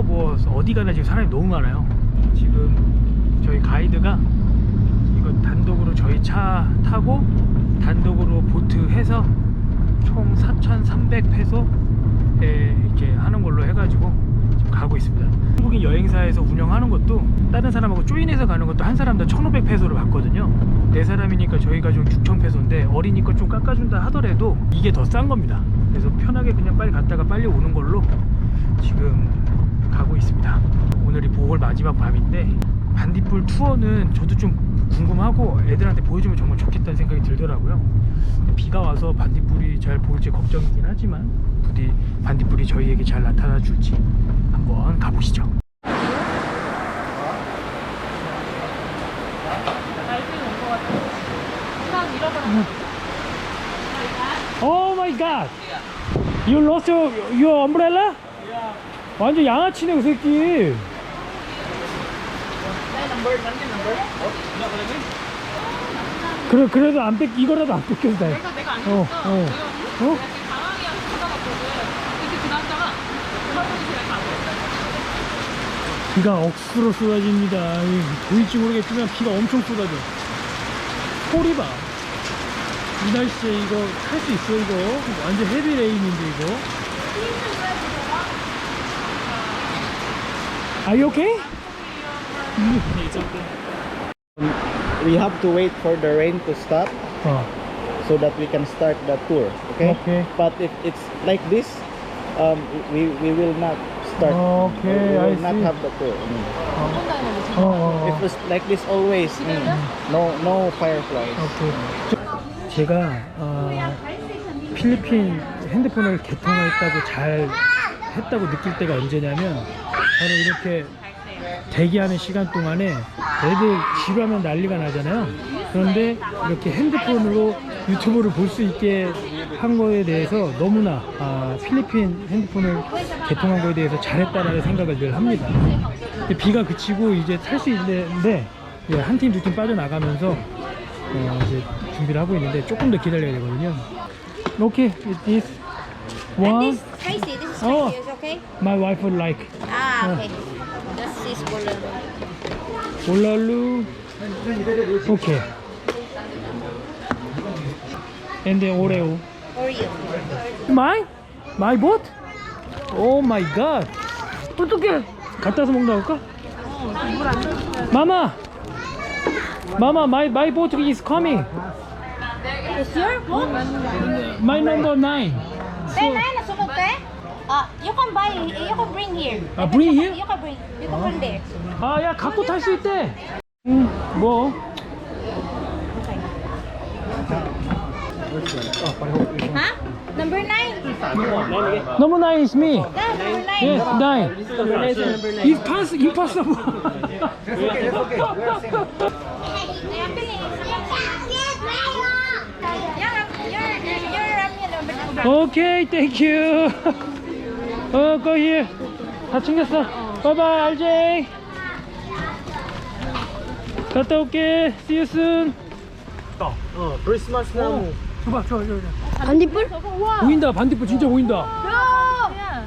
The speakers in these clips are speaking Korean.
그래서 어디 가나 지금 사람이 너무 많아요. 지금 저희 가이드가 이거 단독으로 저희 차 타고 단독으로 보트 해서 총 4,300페소에 이렇게 하는 걸로 해가지고 지금 가고 있습니다. 한국인 여행사에서 운영하는 것도 다른 사람하고 조인해서 가는 것도 한 사람당 1,500페소를 받거든요. 네 사람이니까 저희가 좀 6,000페소인데 어리니까 좀 깎아준다 하더라도 이게 더 싼 겁니다. 그래서 편하게 그냥 빨리 갔다가 빨리 오는 걸로 지금 가고 있습니다. 오늘이 보홀 마지막 밤인데 반딧불 투어는 저도 좀 궁금하고 애들한테 보여주면 정말 좋겠다는 생각이 들더라고요. 비가 와서 반딧불이 잘 보일지 걱정이긴 하지만 부디 반딧불이 저희에게 잘 나타나 줄지 한번 가보시죠. 오 마이 갓. You lost your, your umbrella? 완전 양아치네 그 새끼. 그래 그래도 안 뺏, 이거라도 안 뺏겨도 돼. 내가 내가 안 어, 줬어. 어. 내가 어? 어? 방황이랑 찾아봤거든. 근데 그 남자가 그만큼이 제가 가고 비가 억수로 쏟아집니다. 이 보일지 모르겠지만 비가 엄청 쏟아져. 소리 봐. 이 날씨에 이거 탈 수 있어 이거? 완전 헤비 레인인데 이거. Are you okay? We have to wait for the rain to stop 어. so that we can start the tour. Okay. Okay. But if it's like this, um, we we will not start. Okay, we I will not see. have the tour. Mm. 어, 어, If 어. it's like this always, mm, no no fireflies. 오케이. 제가 어, 필리핀 핸드폰을 개통했다고 잘 했다고 느낄 때가 언제냐면 바로 이렇게 대기하는 시간 동안에 애들 지루하면 난리가 나잖아요. 그런데 이렇게 핸드폰으로 유튜브를 볼 수 있게 한 거에 대해서 너무나 아, 필리핀 핸드폰을 개통한 거에 대해서 잘했다라는 생각을 늘 합니다. 비가 그치고 이제 탈 수 있는데 한팀 두 팀 빠져나가면서 어, 이제 준비를 하고 있는데 조금 더 기다려야 되거든요. 오케이, okay, this one, Oh. Is okay? my wife would like. Ah, okay. This is Bolero. 올랄루, 오케이. And then 오레오. Oreo. My? My boat? Oh my god. 어떡해. 갖다 서 먹나 볼까? 마마! 마마, my, my boat is coming. Is your book? My number nine. Then, na sukot eh? Uh, you can buy, you can bring here. Ah, bring you here? Can, you can bring, you can bring there. 아, 야, 갖고 탈 수 있대. 응, 뭐? Huh? Number nine. Number nine is me. Yeah, number nine. Yes, nine. It's pass, impossible. 오케이, 땡큐. 어, go here. 다 챙겼어. 바이바이, RJ. 갔다 올게. See you soon. Oh, Christmas namu. 줘봐, 줘, 줘, 줘. 반딧불? 보인다, 반딧불 진짜 보인다. 야!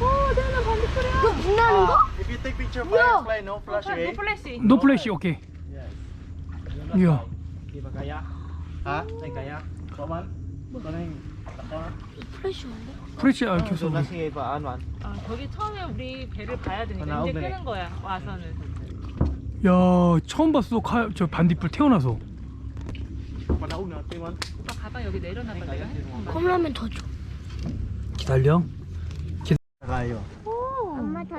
오, 내가 반딧불이야. 이거 빛나는 거? If you take picture firefly, no flash, okay? 플래시. 노 플래시, 오케이. 이야. Di ba kaya? Ha? Ay kaya? Paman? Kanay. 뭔데? 프레시, 아, 교수. kasi paano an? 아, 저기 처음에 우리 배를 봐야 되니까 이제. 끄는 거야. 와서는. 야, 처음 봤어. 카, 저 반딧불 태어나서. 오빠 가방 여기 내려놔봐 내가. 컵라면 더 줘. 기다려. 엄마 더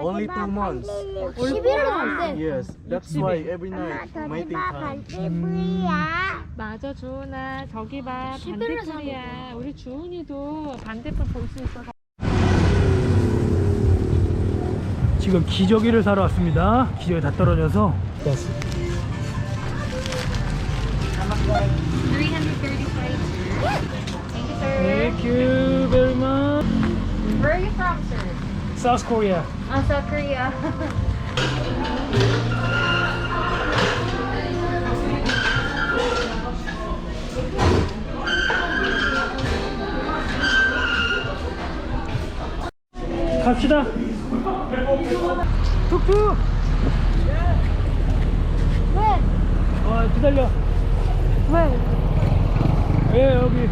Only two months. 11일 안돼. Yes, that's why every night waiting time. 반딧불이야. 맞아 주은아 저기 봐 시베리아 반대편이야. 우리 주은이도 반대편 볼 수 있어서. 지금 기저귀를 사러 왔습니다. 기저귀 다 떨어져서. 335. South Korea. Ah, South Korea. 갑시다. 툭툭. 왜? 어 기다려. 왜? 예 여기.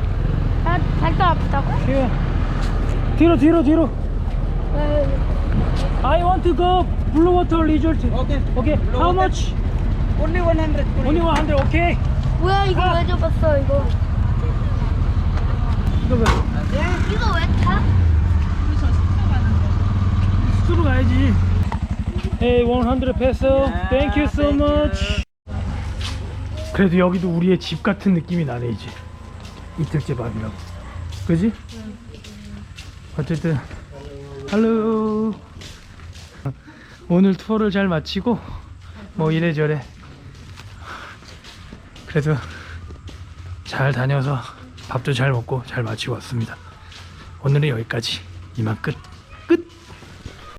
아, 발도 아프다고? 뒤로 뒤로 뒤로. I want to go blue water resort Okay. okay how much Only 100. only 100 okay 뭐야 이거 아. 왜 접었어 이거? 이거 왜 이거 왜 타? 숙소로 가야지 Hey 100 peso thank you so much 그래도 여기도 우리의 집 같은 느낌이 나네 이제 이틀째 밤이라고 그지? 어쨌든 할로 오늘 투어를 잘 마치고 뭐 이래저래 그래도 잘 다녀서 밥도 잘 먹고 잘 마치고 왔습니다. 오늘은 여기까지. 이만 끝